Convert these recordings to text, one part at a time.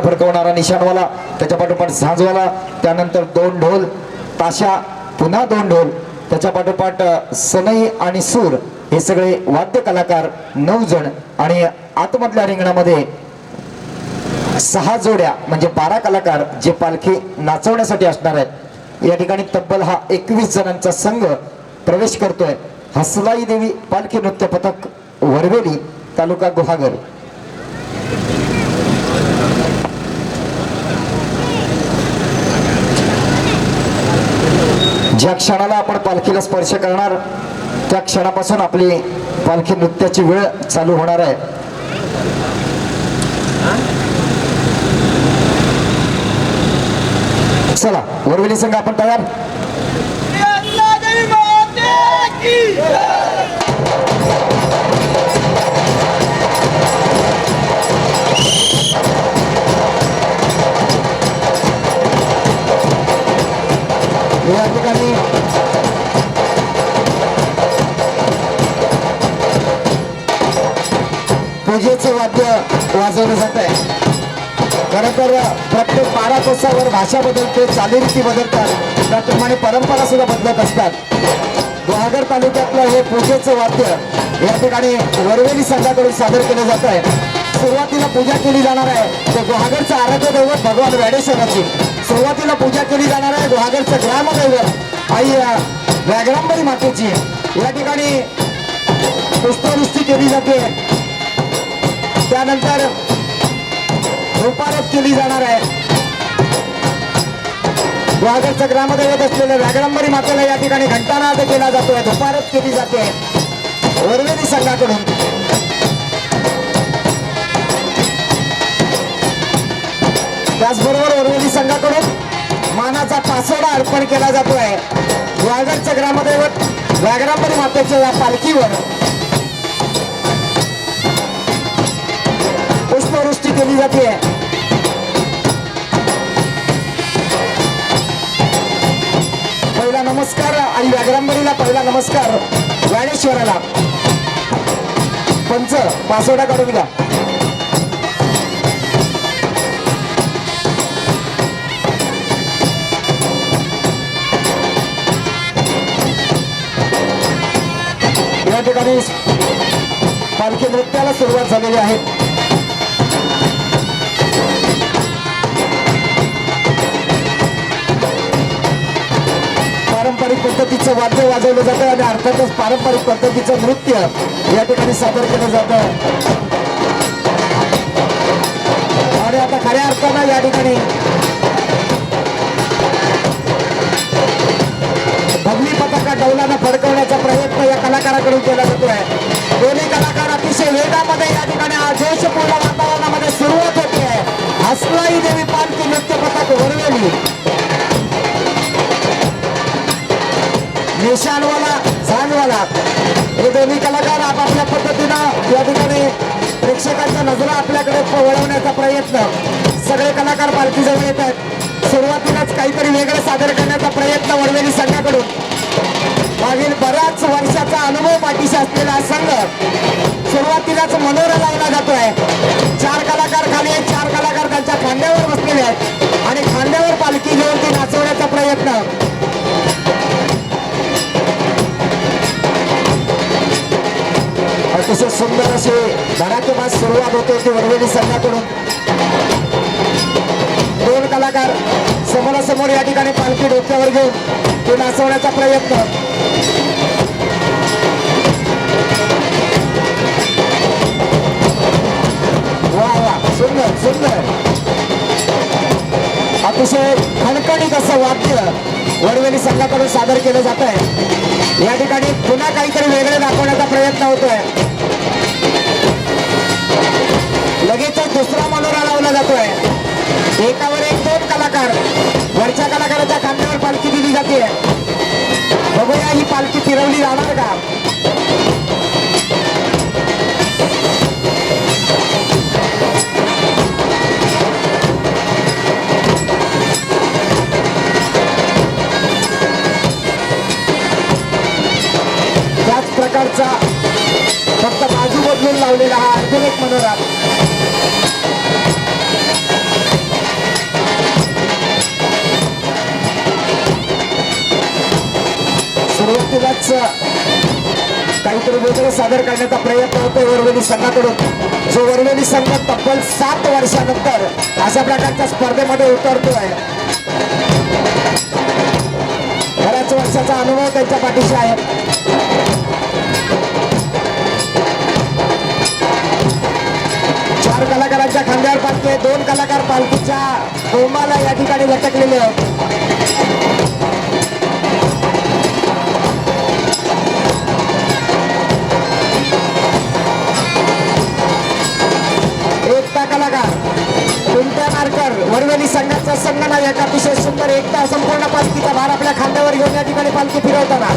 फडकवणारा निशाणवाला त्याच्या पाठोपाठ झाजवाला त्यानंतर दोन ढोल ताशा पुन्हा दोन ढोल त्याच्या पाठोपाठ सनई आणि सूर हे सगळे वाद्य कलाकार नऊ जण आणि आतमधल्या रिंगणामध्ये सहा जोड्या म्हणजे बारा कलाकार जे पालखी नाचवण्यासाठी असणार आहेत. या ठिकाणी तब्बल हा एकवीस जणांचा संघ प्रवेश करतोय. हसलाई देवी पालखी नृत्य पथक वरवेली तालुका गुहागर. ज्या क्षणाला आपण पालखीला स्पर्श करणार त्या क्षणापासून आपली पालखी नृत्याची वेळ चालू होणार आहे. चला वरविली संघ आपण तयार? या ठिकाणी. पूजेचे वाद्य वाजवलं जात आहे. खरं तर प्रत्येक बारा कोसावर भाषा बदलते चालीरीती बदलतात त्याप्रमाणे परंपरा सुद्धा बदलत असतात. गुहागर तालुक्यातलं हे पूजेचं वाद्य या ठिकाणी वरवेली संघाकडून सादर केलं जात आहे. सुरुवातीला पूजा केली जाणार आहे. ते गुहागरचं आराध्य दैवत भगवान वेडेश्वराची. सुरुवातीला पूजा केली जाणार आहे गुहागरचं ग्रामदैवत आई अ, मातेची. या ठिकाणी पुष्पवृष्टी केली जाते. त्यानंतर धूपारत केली जाणार आहे. गुहागरचं ग्रामदैवत असलेल्या व्याघ्रांबरी मातेला या ठिकाणी घंटानाद केला जातोय. धुपारत केली जाते. वरवेली संघाकडून. त्याचबरोबर वरवेली संघाकडून मानाचा पासोडा अर्पण केला जातोय. गुहागरचं ग्रामदैवत व्याघ्रांबरी मातेच्या या पालखीवर. पुष्पवृष्टी केली जाते. पहिला नमस्कार आणि व्याघ्रांबरीला पहिला नमस्कार ज्ञानेश्वराला. पंच पासोडा काढून घ्या ठिकाणी पालखी नृत्याला सुरुवात झालेली आहे. पारंपरिक पद्धतीचं वाद्य वाजवलं जातं आणि अर्थातच पारंपरिक पद्धतीचं नृत्य या ठिकाणी सादर केलं जातं. आणि आता खऱ्या अर्थानं या ठिकाणी पताका फडकवण्याचा प्रयत्न या कलाकाराकडून केला जातोय दोन्ही कलाकार अतिशय वेगामध्ये या ठिकाणी आदेशपूर्ण वातावरणामध्ये सुरुवात होते हसलाई देवी पालखी नृत्य पथक वरवेली. निशाणवाला झांजवाला हे दोन्ही कलाकार आपापल्या पद्धतीनं या ठिकाणी प्रेक्षकांच्या नजरा आपल्याकडे वळवण्याचा प्रयत्न सगळे कलाकार पालखीजवळ येत आहेत. सुरुवातीलाच काहीतरी वेगळं सादर करण्याचा प्रयत्न वडवेली संघाकडून. मागील बऱ्याच वर्षाचा अनुभव पाठीशी असलेला हा संघ सुरुवातीलाच मनोरा लावला जातोय. चार कलाकार खाली आहेत चार कलाकार त्यांच्या खांद्यावर बसलेले आहेत. आणि खांद्यावर पालखी घेऊन ती नाचवण्याचा प्रयत्न. अतिशय सुंदर असे धडाकेबाज सुरुवात होते ती वरवेली संघाकडून. कलाकार समोरासमोर या ठिकाणी पालखी डोक्यावर घेऊन ते नाचवण्याचा प्रयत्न. वा वा सुंदर सुंदर. अतिशय खणखणीत असं वाद्य वडवेली संघाकडून सादर केलं जात आहे या ठिकाणी पुन्हा काहीतरी वेगळे दाखवण्याचा प्रयत्न होतोय. लगेचच दुसरा मनोरा लावला जातोय. एकावर एक दोन कलाकार. वरच्या कलाकाराच्या खांद्यावर पालखी दिली जाते. बघूया ही पालखी फिरवली जाणार का? त्याच प्रकारचा फक्त बाजू बदलून लावलेला हा आणखीन एक मनोरा सुरुवातीलाच काहीतरी वेगळं सादर करण्याचा प्रयत्न होतो वरवेली संघाकडून. जो वरवेली संघ तब्बल सात वर्षानंतर अशा प्रकारच्या स्पर्धेमध्ये उतरतोय. बऱ्याच वर्षाचा अनुभव त्यांच्या पाठीशी आहे. चार कलाकारांच्या खांद्यावर पालखी दोन कलाकार पालखीच्या कोमाला या ठिकाणी लटकलेले आहेत. संघाचा सन्मान आहे संघनायक अतिशय सुंदर एकता संपूर्ण पालखीचा भार आपल्या खांद्यावर घेऊन या ठिकाणी पालखी फिरवताना.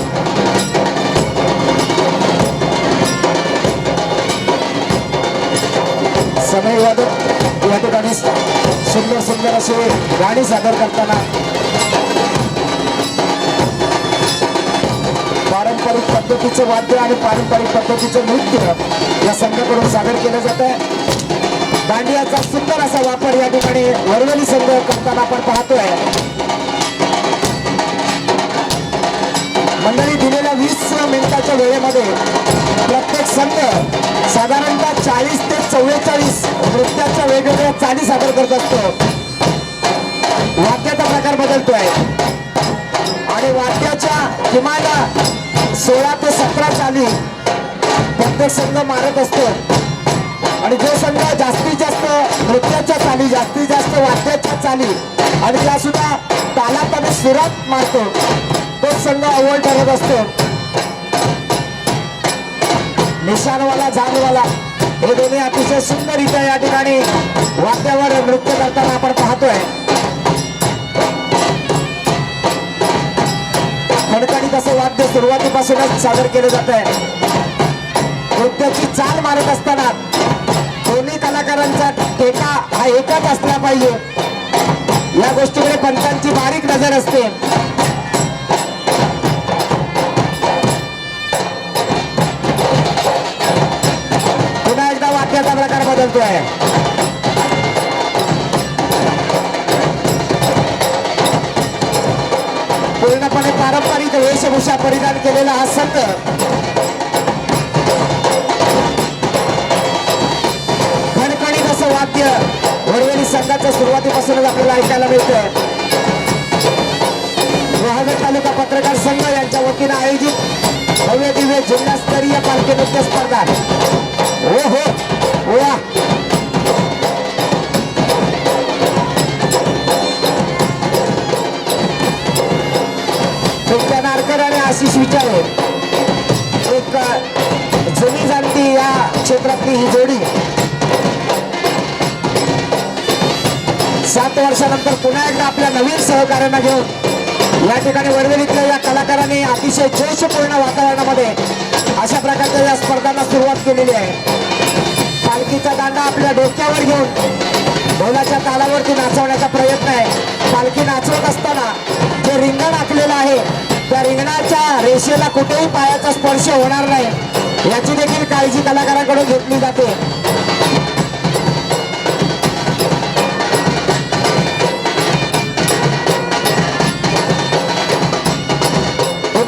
समय वादक या ठिकाणी सुंदर सुंदर असे गाणी सादर करताना पारंपरिक पद्धतीचं वाद्य आणि पारंपरिक पद्धतीचं नृत्य या संघाकडून सादर केलं जात आहे. दांडियाचा सुंदर असा वापर या ठिकाणी वरवली संघ करताना आपण पाहतोय. मंडळी दिलेल्या वीस मिनिटाच्या वेळेमध्ये प्रत्येक संघ साधारणतः चाळीस ते चव्वेचाळीस नृत्याच्या वेगवेगळ्या चाली सादर करत असतो. वाद्याचा प्रकार बदलतोय. आणि वाद्याच्या किमान सोळा ते सतरा चाली प्रत्येक संघ मारत असतो. आणि जो संघ जास्तीत जास्त वाद्याच्या चाली. आणि त्या सुद्धा तालात आणि सुरात मारतो. तो संघ अव्वल ठरत असतो. निशाणवाला झाडवाला हे दोन्ही अतिशय सुंदर या ठिकाणी वाद्यावर नृत्य करताना आपण पाहतोय. खडखडीत असं वाद्य सुरुवातीपासूनच सादर केलं जात आहे नृत्याची चाल मारत असताना दोन्ही कलाकारांचा ठेका हा एकच असला पाहिजे. या गोष्टीकडे पंचांची बारीक नजर असते. पुन्हा एकदा वाक्याचा प्रकार बदलतो आहे पूर्णपणे पारंपरिक वेशभूषा परिधान केलेला हा संघ वाद्य वरवेली संघाचं सुरुवातीपासूनच आपल्याला ऐकायला मिळतंय. रोहागड तालुका पत्रकार संघ यांच्या वतीनं आयोजित भव्य दिव्य जिल्हास्तरीय पालखी नृत्य स्पर्धा. हो हो वा तुमच्या नारकर आणि आशिष विचारे एक जुनी जाणती या क्षेत्रातली ही जोडी. सात वर्षानंतर पुन्हा एकदा आपल्या नवीन सहकार्यांना घेऊन या ठिकाणी वर्गणीतल्या या कलाकारांनी अतिशय जोशपूर्ण वातावरणामध्ये अशा प्रकारच्या या स्पर्धांना सुरुवात केलेली आहे. पालखीचा दांडा आपल्या डोक्यावर घेऊन ढोलाच्या तालावरती नाचवण्याचा प्रयत्न आहे. पालखी नाचवत असताना जे रिंगण आखलेलं आहे त्या रिंगणाच्या रेषेला कुठेही पायाचा स्पर्श होणार नाही. याची देखील काळजी कलाकाराकडून घेतली जाते.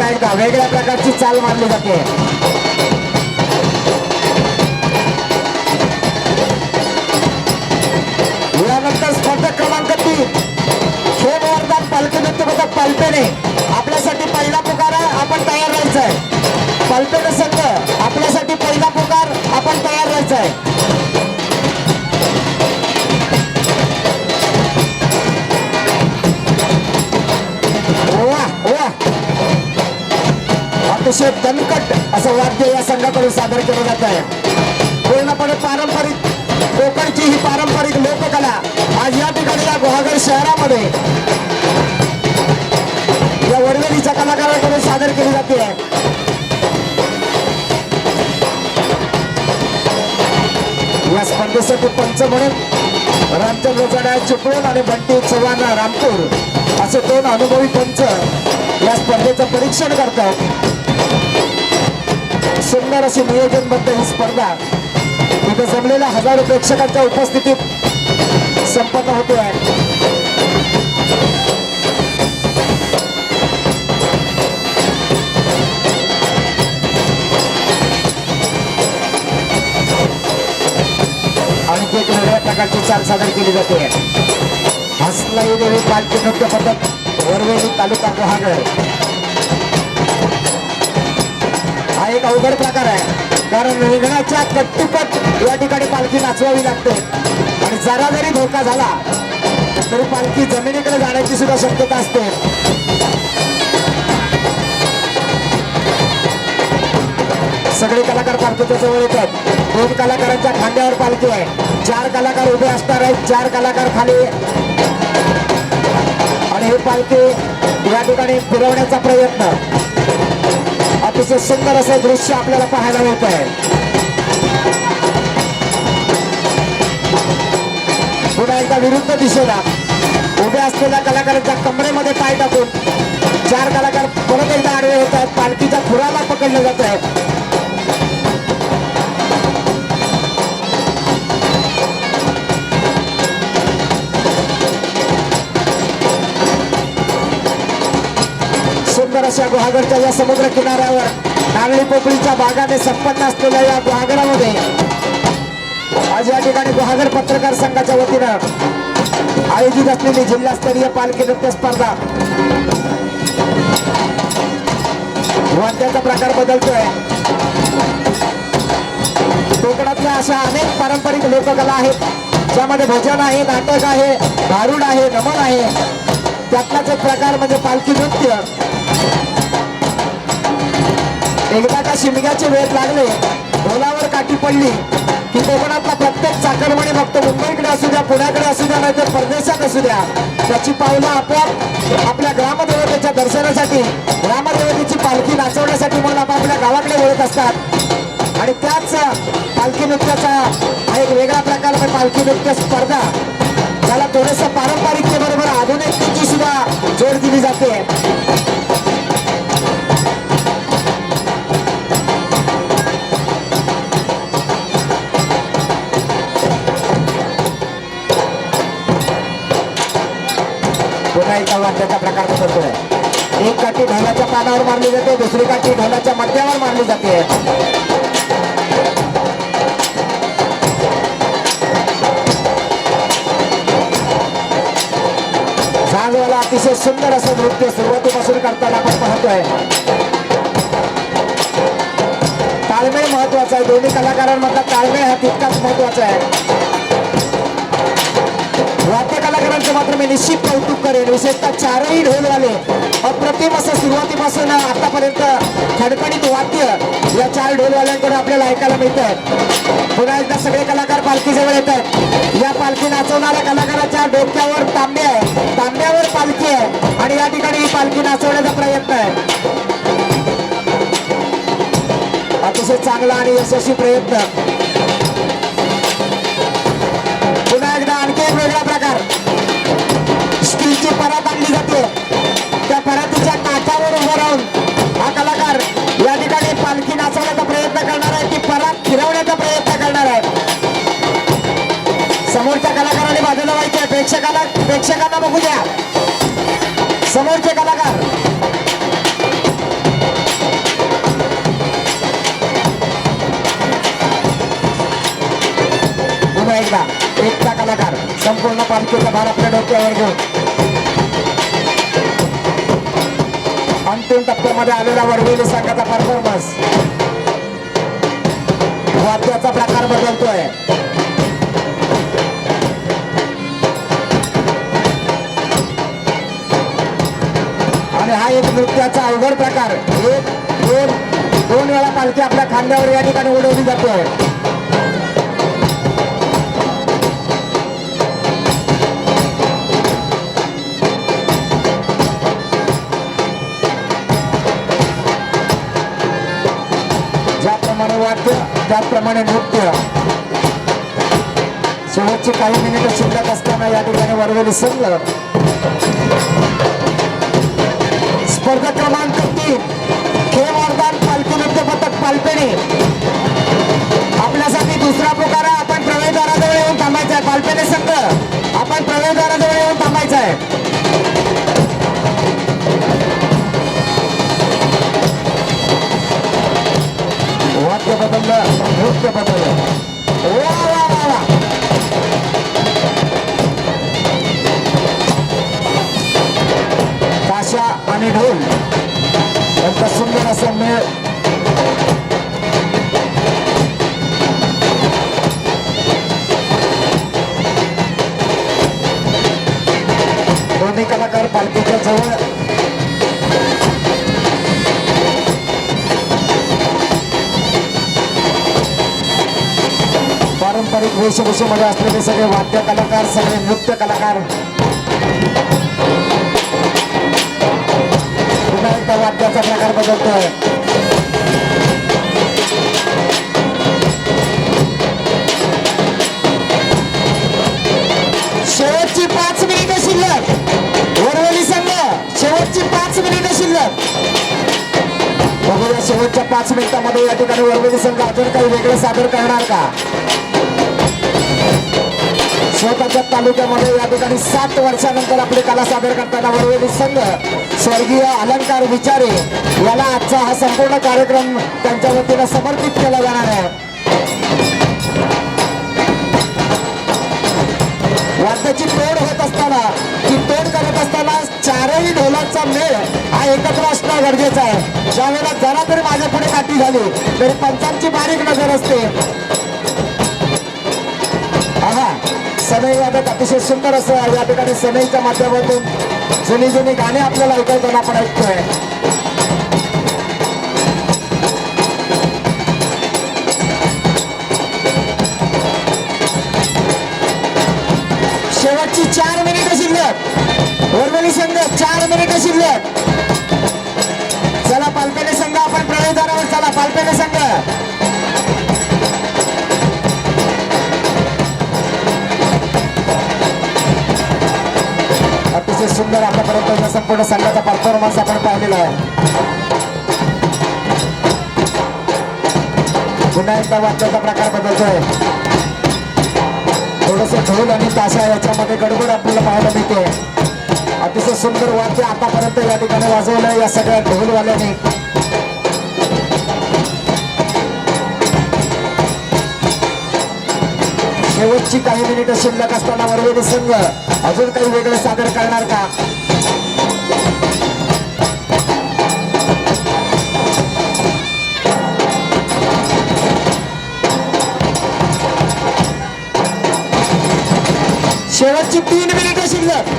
पुन्हा एकदा वेगळ्या प्रकारची चाल मानली जाते. यानंतर स्पर्धक क्रमांक तीन. खेळ वरदान पालखी नृत्य पथक पालपेने आपल्यासाठी पहिला पुकार आपण तयार राहायचं आहे पालपेने संघ आपल्यासाठी पहिला पुकार आपण तयार राहायचं आहे अतिशय दणकट असं वाद्य या संघाकडून सादर केलं जात आहे. पूर्णपणे पारंपरिक कोकणची ही पारंपरिक लोककला आज या ठिकाणी या गुहागर शहरामध्ये या वडवेलीच्या कलाकारांकडून सादर केली जाते. या स्पर्धेसाठी पंच म्हणून रामचंद्र जडा चिपळूण आणि बंटी चव्हाण रामपूर असे दोन अनुभवी पंच या स्पर्धेचं परीक्षण करतात. सुंदर अशी नियोजनबद्ध ही स्पर्धा. इथं जमलेल्या हजारो प्रेक्षकांच्या उपस्थितीत संपन्न होते आहे आणखी एक वेगळ्या प्रकारची चाल सादर केली जाते. हसलाई देवी पालखी नृत्य पथक वरवेली तालुका लोहागड एक अवघड प्रकार आहे. कारण रिंगणाच्या कट्टीपट या ठिकाणी पालखी नाचवावी लागते. आणि जरा जरी धोका झाला तरी पालखी जमिनीकडे जाण्याची सुद्धा शक्यता असते. सगळे कलाकार पालखीच्या जवळ येतात. दोन कलाकारांच्या खांद्यावर पालखी आहे. चार कलाकार उभे असणार आहेत. चार कलाकार खाली. आणि हे पालखी या ठिकाणी फिरवण्याचा प्रयत्न. अतिशय सुंदर असं दृश्य आपल्याला पाहायला मिळत आहे पुन्हा एकदा विरुद्ध दिशेला. उभ्या असलेल्या कलाकारांच्या कमरेमध्ये पाय टाकून चार कलाकार परत एकदा आडवे होत आहेत पालखीच्या खुराला पकडलं जात आहे अशा गुहागरच्या या समुद्र किनाऱ्यावर नांगळी पोकळीच्या भागाने संपन्न असलेल्या या गुहागरामध्ये आज या ठिकाणी गुहागर पत्रकार संघाच्या वतीनं आयोजित असलेली जिल्हास्तरीय पालखी नृत्य स्पर्धा. वाद्याचा प्रकार बदलतोय. कोकणातल्या अशा अनेक पारंपरिक लोककला आहेत ज्यामध्ये भजन आहे नाटक आहे भारूड आहे नमन आहे. त्यातलाच एक प्रकार म्हणजे पालखी नृत्य. एकदा का शिमग्याचे वेध लागले ढोलावर काठी पडली की कोकणातला प्रत्येक चाकरमणी फक्त मुंबईकडे असू द्या पुण्याकडे असू द्या नाही तर परदेशात असू द्या त्याची पावलं आपोआप आपल्या ग्रामदेवतेच्या दर्शनासाठी ग्रामदेवतेची पालखी नाचवण्यासाठी म्हणून आपापल्या गावाकडे वळत असतात. आणि त्याच पालखी नृत्याचा हा एक वेगळा प्रकार म्हणजे पालखी नृत्य स्पर्धा. त्याला पारंपरिकते पारंपरिकतेबरोबर आधुनिकतेची सुद्धा जोड दिली जाते. पुन्हा एका वाद्याचा प्रकार बदलतोय एक काठी ढोलाच्या पानावर मारली जाते दुसरी काठी ढोलाच्या मध्यावर मारली जाते. झांजवाला अतिशय सुंदर असं नृत्य सुरुवातीपासून करताना आपण पाहतोय. ताळमेळ महत्त्वाचा आहे. दोन्ही कलाकारांमधला ताळमेळ हा तितकाच महत्त्वाचा आहे. वाद्य कलाकारांचं मात्र मी निश्चित कौतुक करेन. विशेषतः चारही ढोलवाले अप्रतिम असं सुरुवातीपासून आतापर्यंत खडखडीत वाद्य या चार ढोलवाल्यांकडून आपल्याला ऐकायला मिळतं पुन्हा एकदा सगळे कलाकार पालखीजवळ येत आहेत या पालखी नाचवणाऱ्या कलाकाराच्या डोक्यावर तांबे आहे प्रयत्न आहे. अतिशय चांगला आणि यशस्वी प्रयत्न. पुन्हा एकदा आणखी एक वेगळा प्रकार. स्टीलची परत आणली जाते. त्या परातीच्या काठावर उभं राहून हा कलाकार या ठिकाणी पालखी नाचवण्याचा प्रयत्न करणार आहे ती परत फिरवण्याचा प्रयत्न करणार आहे. समोरच्या कलाकाराने बाजूला व्हायचे प्रेक्षकाला प्रेक्षकांना बघू द्या. समोरचे कलाकार एकदा. एकटा कलाकार. संपूर्ण पालखीचा भार आपल्या डोक्यावर घेऊन. अंतिम टप्प्यामध्ये आलेला वरवेली संघाचा परफॉर्मन्स वाद्याचा प्रकार बदलतोय. आणि हा एक नृत्याचा अवघड प्रकार. एक दोन दोन वेळा पालखी आपल्या खांद्यावर या ठिकाणी उडवली जातोय ज्याप्रमाणे वाद्य त्याचप्रमाणे नृत्य. शेवटची काही मिनिटं शिल्लक असताना या ठिकाणी वरवेली संघ. स्पर्धा क्रमांक तीन खेळ मैदान पालखी नृत्य पथक पालपेणी आपल्यासाठी दुसरा पुकारा आपण प्रवेशद्वाराजवळ येऊन थांबायचा आहे. पालपेणे संघ आपण प्रवेशद्वाराजवळ येऊन थांबायचा आहे. वाद्य बदललं नृत्य वेशभूषेमध्ये असलेले सगळे वाद्य कलाकार सगळे नृत्य कलाकार. पुन्हा एकदा वाद्याचा प्रकार बदलतोय. शेवटची पाच मिनिटं शिल्लक. वरवली संघ शेवटची पाच मिनिटं शिल्लक. बघूया शेवटच्या पाच मिनिटांमध्ये या ठिकाणी वरवली संघ अजून काही वेगळं सादर करणार का? स्वतःच्या तालुक्यामध्ये या ठिकाणी सात वर्षानंतर आपली कला सादर करताना वरवेली संघ स्वर्गीय अलंकार विचारे याला आजचा हा संपूर्ण कार्यक्रम त्यांच्या वतीनं समर्पित केला जाणार आहे. वाद्याची तोड होत असताना ती तोड करत असताना चारही ढोलांचा मेळ हा एकत्र असणं गरजेचं आहे. ज्यावेळेला जरा तरी माझ्या पुढे काठी झाली तरी पंचांची बारीक नजर असते. आहा सनई वादक अतिशय सुंदर असं या ठिकाणी सनईच्या माध्यमातून जुनी जुनी गाणी आपल्याला ऐकवताना आपण ऐकतोय. शेवटची चार मिनिटं शिल्लक. वरवली संघ चार मिनिटं शिल्लक. चला पालपेने संघ आपण प्रवेशद्वारावर चला. पालपेने संघ. अतिशय सुंदर आतापर्यंत या संपूर्ण संघाचा परफॉर्मन्स आपण पाहिलेला आहे. पुन्हा एकदा वाद्याचा प्रकार बदलतोय. थोडस ढोल आणि ताशा याच्यामध्ये गडबड आपल्याला पाहायला मिळते. अतिशय सुंदर वाद्य आतापर्यंत या ठिकाणी वाजवलंय या सगळ्या ढोलवाल्याने. शेवटची काही मिनिटं शिल्लक असताना वरवेली संघ अजून काही वेगळं सादर करणार का? शेवटची तीन मिनिटं शिल्लक.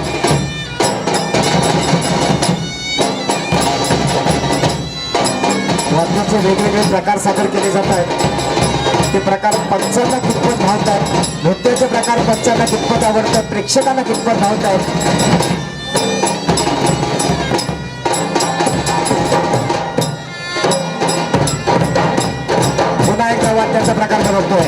वाद्याचे वेगवेगळे प्रकार सादर केले जात आहेत. ते प्रकार पंचांना कितपत भावतात नृत्याचे प्रकार पंचांना कितपत आवडतात प्रेक्षकांना कितपत भावतात पुन्हा एकदा वाद्याचा प्रकार बघतोय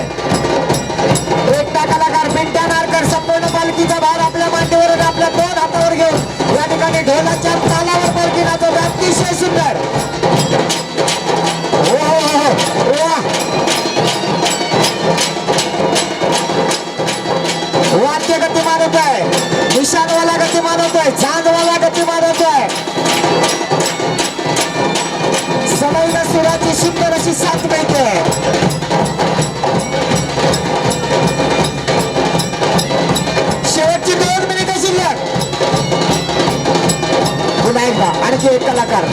एकटा कलाकार पिंट्या नारकर संपूर्ण पालखीचा भार आपल्या मांडीवरून आपल्या दोन हातावर घेऊन या ठिकाणी ढोलाच्या तालावर पालखी नाचवतो अतिशय सुंदर. हो, हो, हो, हो. निशाणवाला गती मानवतोय. चांदवाला गती मानवतोय. समईला सुराची सुंदर अशी साथ मिळते शेवटची दोन मिनिटं शिल्लक. पुन्हा एकदा आणखी एक कलाकार.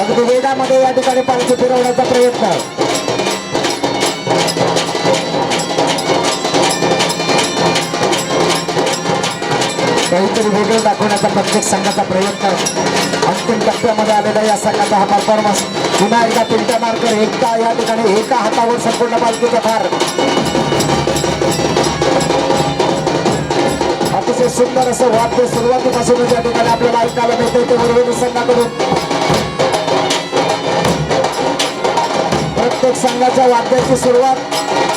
अगदी वेगामध्ये या ठिकाणी पालखी फिरवण्याचा प्रयत्न. काहीतरी वेगळं दाखवण्याचा प्रत्येक संघाचा प्रयत्न अंतिम टप्प्यामध्ये आलेला या संघाचा हा परफॉर्मन्स पुन्हा एकदा पिंट्या मार्कर एकटा या ठिकाणी एका हातावर संपूर्ण पालखीचा फार अतिशय सुंदर असं वाद्य सुरुवातीपासूनच या ठिकाणी आपल्याला ऐकायला मिळते ते उर्वरित संघाकडून. प्रत्येक संघाच्या वाद्याची सुरुवात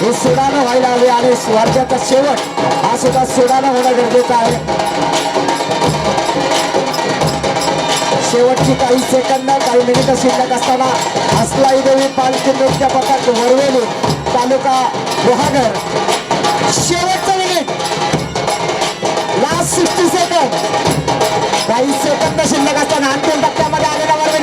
ही सुडानं व्हायला हवी आणि वाद्याचा शेवट हा सुद्धा सुडानं होणं गरजेचं आहे. शेवटची काही सेकंद काही मिनिटं शिल्लक असताना असलाई देवी पालखी नृत्य पथक वरवेली तालुका गुहागर. शेवटचं मिनिट लास्ट सिक्स्टी सेकंड काही सेकंद शिल्लक असताना अंतिम टप्प्यामध्ये आलेला वर्ग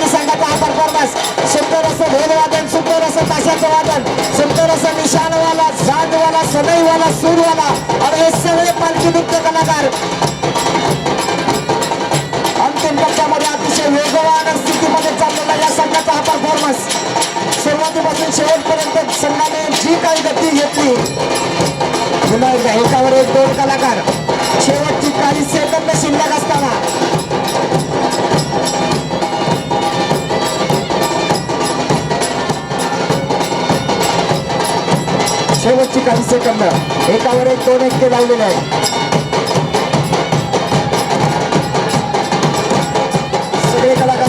विलास सुंदर असं ढोलवादन सुंदर असं ताशाचं वादन सुंदर असं निशाणवाला झाडवाला सनईवाला सूरवाला आणि हे सगळे पालखी नृत्य कलाकार. अंतिम टप्प्यामध्ये अतिशय वेगवान स्थितीमध्ये चाललेला या संघाचा हा परफॉर्मन्स सुरुवातीपासून शेवटपर्यंत संघाने जी काही गती घेतली पुन्हा एकदा एकावर एक दोन कलाकार. शेवटची काही सेकंद शिल्लक असतात शेवटची काही सेकंद एकावर एक दोन एक ते लावलेले आहेत. सगळे कलाकार